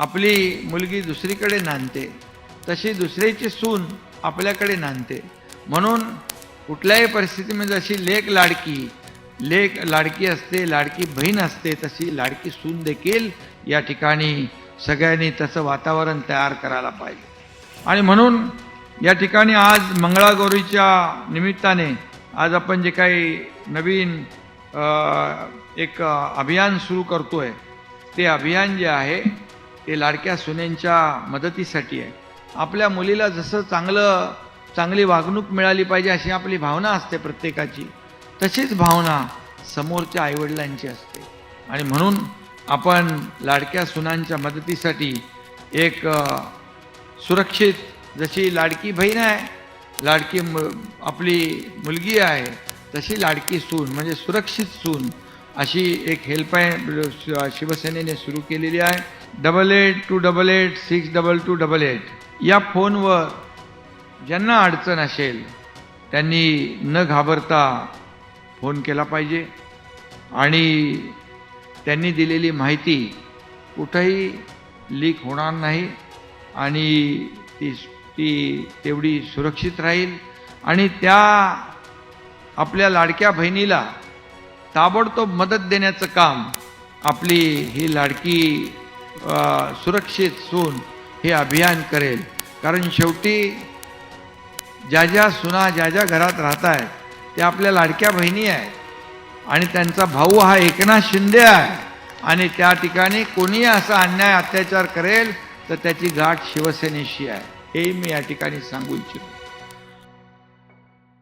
आपली मुलगी दुसरीकडे नांदते तशी दुसऱ्याची सून आपल्याकडे नांदते. म्हणून कुठल्याही परिस्थितीमध्ये जशी लेक लाडकी लेक लाडकी असते लाडकी बहीण असते तशी लाडकी सून देखील या ठिकाणी सगळ्यांनी तसं वातावरण तयार करायला पाहिजे. आणि म्हणून या ठिकाणी आज मंगळागौरीच्या निमित्ताने आज आपण जे काही नवीन एक अभियान सुरू करतोय ते अभियान जे आहे ते लाडक्या सुनेंच्या मदतीसाठी आहे. आपल्या मुलीला जसं चांगलं चांगली वागणूक मिळाली पाहिजे अशी आपली भावना असते प्रत्येकाची तशीच भावना समोरच्या आईवडिलांची असते. आणि म्हणून आपण लाडक्या सुनांच्या मदतीसाठी एक सुरक्षित जशी लाडकी बहीण आहे लाडकी मु आपली मुलगी आहे तशी लाडकी सून म्हणजे सुरक्षित सून अशी एक हेल्पलाईन शिवसेनेने सुरू केलेली आहे. Double eight two double eight six double two double eight या फोनवर ज्यांना अडचण असेल त्यांनी न घाबरता फोन केला पाहिजे. आणि त्यांनी दिलेली माहिती कुठंही लीक होणार नाही. आणि ती ती तेवढी सुरक्षित राहील. आणि त्या आपल्या लाडक्या बहिणीला ताबडतोब मदत देण्याचं काम आपली ही लाडकी सुरक्षित सून हे अभियान करेल. कारण शेवटी ज्या ज्या सुना ज्या ज्या घरात राहत आहेत त्या आपल्या लाडक्या बहिणी आहेत. आणि त्यांचा भाऊ हा एकनाथ शिंदे आहे. आणि त्या ठिकाणी कोणी असा अन्याय अत्याचार करेल तर त्याची गाठ शिवसेनेशी आहे. हे मी या ठिकाणी सांगू इच्छितो.